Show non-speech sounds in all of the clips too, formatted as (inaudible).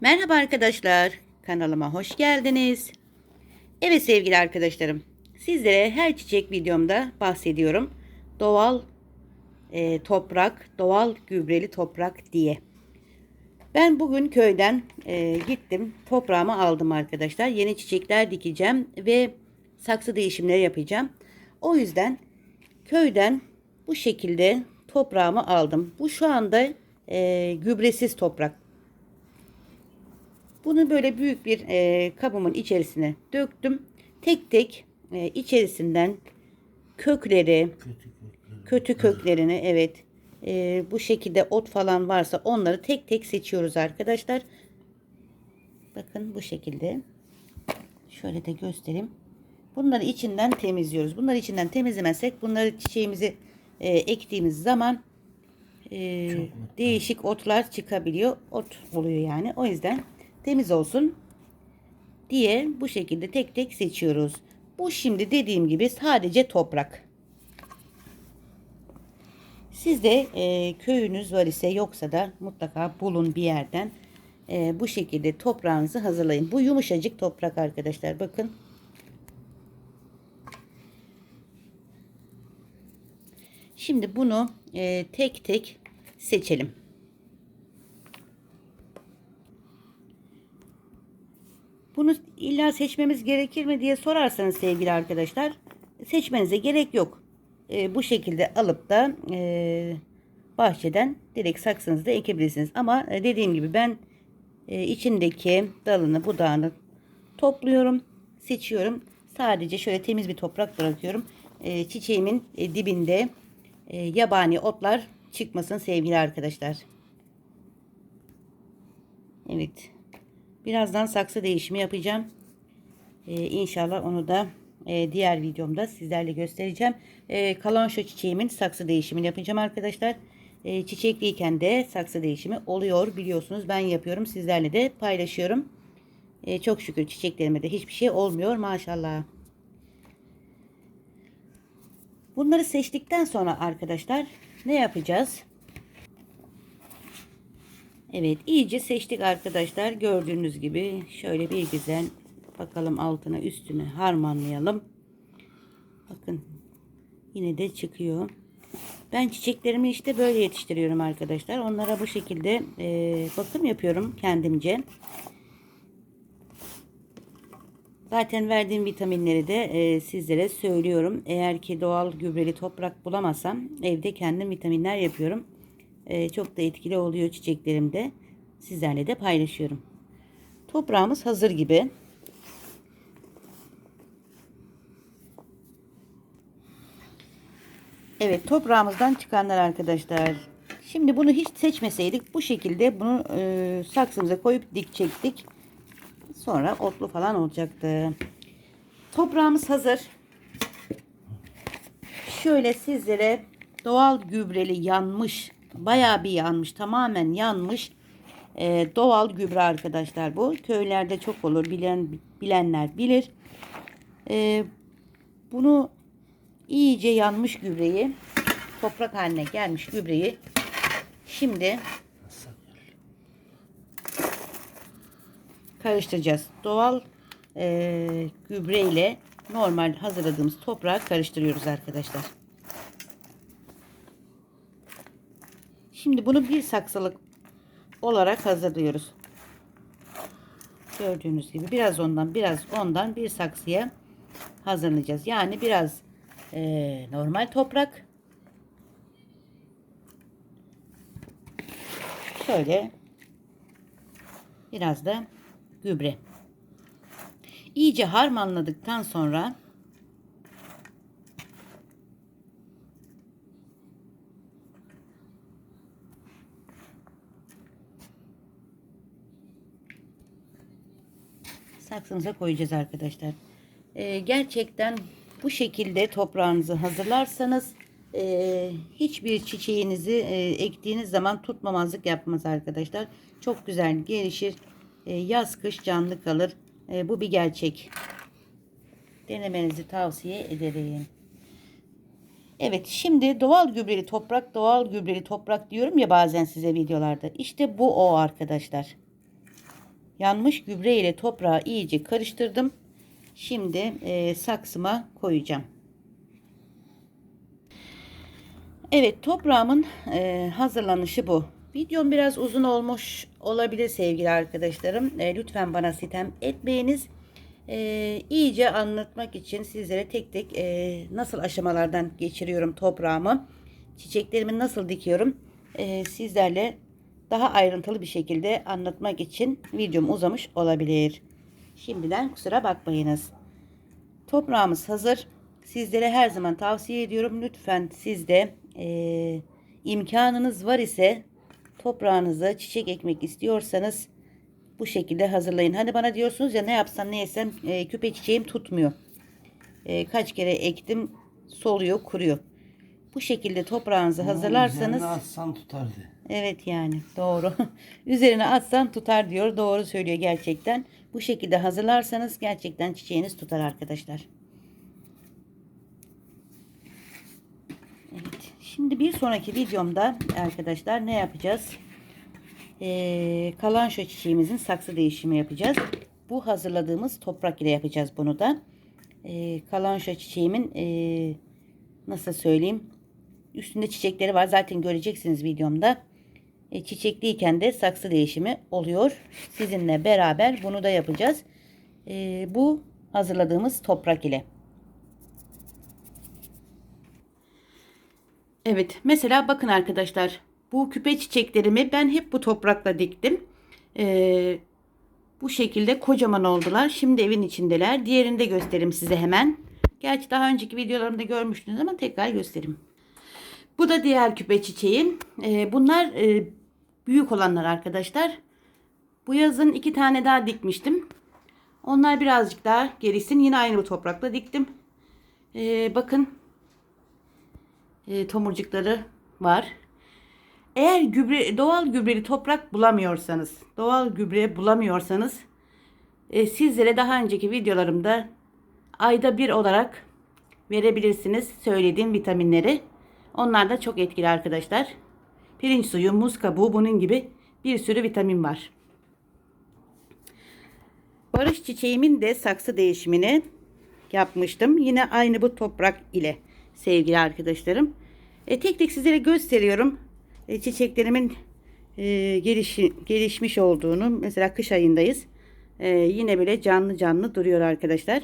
Merhaba arkadaşlar, kanalıma hoş geldiniz. Evet sevgili arkadaşlarım, sizlere her çiçek videomda bahsediyorum. Doğal e, toprak, doğal gübreli toprak diye. Ben bugün köyden e, gittim, toprağımı aldım arkadaşlar. Yeni çiçekler dikeceğim ve saksı değişimleri yapacağım. O yüzden köyden bu şekilde toprağımı aldım. Bu şu anda e, gübresiz toprak. Bunu böyle büyük bir e, kabımın içerisine döktüm. Tek tek e, içerisinden kökleri, kötü köklerini evet e, bu şekilde ot falan varsa onları tek tek seçiyoruz arkadaşlar. Bakın bu şekilde. Şöyle de göstereyim. Bunları içinden temizliyoruz. Bunları içinden temizlemezsek bunları çiçeğimizi e, ektiğimiz zaman e, değişik otlar çıkabiliyor. Ot oluyor yani. O yüzden temiz olsun diye bu şekilde tek tek seçiyoruz. Bu şimdi dediğim gibi sadece toprak. Sizde e, köyünüz var ise yoksa da mutlaka bulun bir yerden e, bu şekilde toprağınızı hazırlayın. Bu yumuşacık toprak arkadaşlar bakın. Şimdi bunu e, tek tek seçelim. Bunu illa seçmemiz gerekir mi diye sorarsanız sevgili arkadaşlar seçmenize gerek yok. E, bu şekilde alıp da e, bahçeden direkt saksınızda ekebilirsiniz. Ama e, dediğim gibi ben e, içindeki dalını budağını topluyorum, seçiyorum. Sadece şöyle temiz bir toprak bırakıyorum. E, çiçeğimin e, dibinde e, yabani otlar çıkmasın sevgili arkadaşlar. Evet. Birazdan saksı değişimi yapacağım. Ee, inşallah onu da e, diğer videomda sizlerle göstereceğim. E, kalanşo çiçeğimin saksı değişimini yapacağım arkadaşlar. E, çiçekliyken de saksı değişimi oluyor biliyorsunuz. Ben yapıyorum sizlerle de paylaşıyorum. E, çok şükür çiçeklerime de hiçbir şey olmuyor maşallah. Bunları seçtikten sonra arkadaşlar ne yapacağız? Evet iyice seçtik arkadaşlar. Gördüğünüz gibi şöyle bir güzel bakalım altına üstüne harmanlayalım. Bakın yine de çıkıyor. Ben çiçeklerimi işte böyle yetiştiriyorum arkadaşlar. Onlara bu şekilde e, bakım yapıyorum kendimce. Zaten verdiğim vitaminleri de e, sizlere söylüyorum. Eğer ki doğal gübreli toprak bulamazsam evde kendim vitaminler yapıyorum. E, çok da etkili oluyor çiçeklerimde. Sizlerle de paylaşıyorum. Toprağımız hazır gibi. Evet toprağımızdan çıkanlar arkadaşlar. Şimdi bunu hiç seçmeseydik bu şekilde bunu e, saksımıza koyup dikecektik. Sonra otlu falan olacaktı. Toprağımız hazır. Şöyle sizlere doğal gübreli yanmış bayağı bir yanmış tamamen yanmış e, doğal gübre arkadaşlar bu. Köylerde çok olur bilen bilenler bilir. E, bunu iyice yanmış gübreyi toprak haline gelmiş gübreyi şimdi karıştıracağız. Doğal e, gübre ile normal hazırladığımız toprağı karıştırıyoruz arkadaşlar Şimdi bunu bir saksılık olarak hazırlıyoruz. Gördüğünüz gibi biraz ondan biraz ondan bir saksıya hazırlayacağız. Yani biraz e, normal toprak. Şöyle biraz da gübre. İyice harmanladıktan sonra saksınıza koyacağız arkadaşlar. Ee, gerçekten bu şekilde toprağınızı hazırlarsanız e, hiçbir çiçeğinizi e, ektiğiniz zaman tutmamazlık yapmaz arkadaşlar. Çok güzel gelişir. E, yaz kış canlı kalır. E, bu bir gerçek. Denemenizi tavsiye ederim. Evet şimdi doğal gübreli toprak doğal gübreli toprak diyorum ya bazen size videolarda. İşte bu o arkadaşlar. Yanmış gübre ile toprağı iyice karıştırdım. Şimdi e, saksıma koyacağım. Evet toprağımın e, hazırlanışı bu. Videom biraz uzun olmuş olabilir sevgili arkadaşlarım. E, lütfen bana sitem etmeyiniz. E, iyice anlatmak için sizlere tek tek e, nasıl aşamalardan geçiriyorum toprağımı. Çiçeklerimi nasıl dikiyorum. E, sizlerle daha ayrıntılı bir şekilde anlatmak için videom uzamış olabilir. Şimdiden kusura bakmayınız. Toprağımız hazır. Sizlere her zaman tavsiye ediyorum. Lütfen siz de e, imkanınız var ise toprağınıza çiçek ekmek istiyorsanız bu şekilde hazırlayın. Hani bana diyorsunuz ya ne yapsam ne yesem e, küpe çiçeğim tutmuyor. E, kaç kere ektim soluyor kuruyor. Bu şekilde toprağınızı hazırlarsanız Üzerine atsan tutardı. Evet yani doğru. (laughs) Üzerine atsan tutar diyor. Doğru söylüyor gerçekten. Bu şekilde hazırlarsanız gerçekten çiçeğiniz tutar arkadaşlar. Evet. Şimdi bir sonraki videomda arkadaşlar ne yapacağız? Ee, kalanço çiçeğimizin saksı değişimi yapacağız. Bu hazırladığımız toprak ile yapacağız bunu da. Ee, kalanço çiçeğimin ee, nasıl söyleyeyim? Üstünde çiçekleri var. Zaten göreceksiniz videomda. E, çiçekliyken de saksı değişimi oluyor. Sizinle beraber bunu da yapacağız. E, bu hazırladığımız toprak ile. Evet mesela bakın arkadaşlar bu küpe çiçeklerimi ben hep bu toprakla diktim. E, bu şekilde kocaman oldular. Şimdi evin içindeler. Diğerini de göstereyim size hemen. Gerçi daha önceki videolarımda görmüştünüz ama tekrar göstereyim. Bu da diğer küpe çiçeğin. E, bunlar e, büyük olanlar arkadaşlar. Bu yazın iki tane daha dikmiştim. Onlar birazcık daha gerisin. Yine aynı toprakla diktim. E, bakın e, tomurcukları var. Eğer gübre doğal gübreli toprak bulamıyorsanız, doğal gübre bulamıyorsanız e, sizlere daha önceki videolarımda ayda bir olarak verebilirsiniz söylediğim vitaminleri. Onlar da çok etkili arkadaşlar. Pirinç suyu, muz kabuğu bunun gibi bir sürü vitamin var. Barış çiçeğimin de saksı değişimini yapmıştım. Yine aynı bu toprak ile sevgili arkadaşlarım. E, tek tek sizlere gösteriyorum. E, çiçeklerimin e, gelişi, gelişmiş olduğunu. Mesela kış ayındayız. E, yine böyle canlı canlı duruyor arkadaşlar.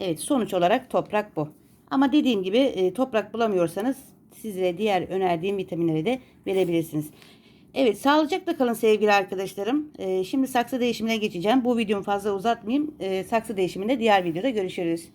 Evet sonuç olarak toprak bu. Ama dediğim gibi e, toprak bulamıyorsanız size diğer önerdiğim vitaminleri de verebilirsiniz. Evet sağlıcakla kalın sevgili arkadaşlarım. E, şimdi saksı değişimine geçeceğim. Bu videomu fazla uzatmayayım. E, saksı değişiminde diğer videoda görüşürüz.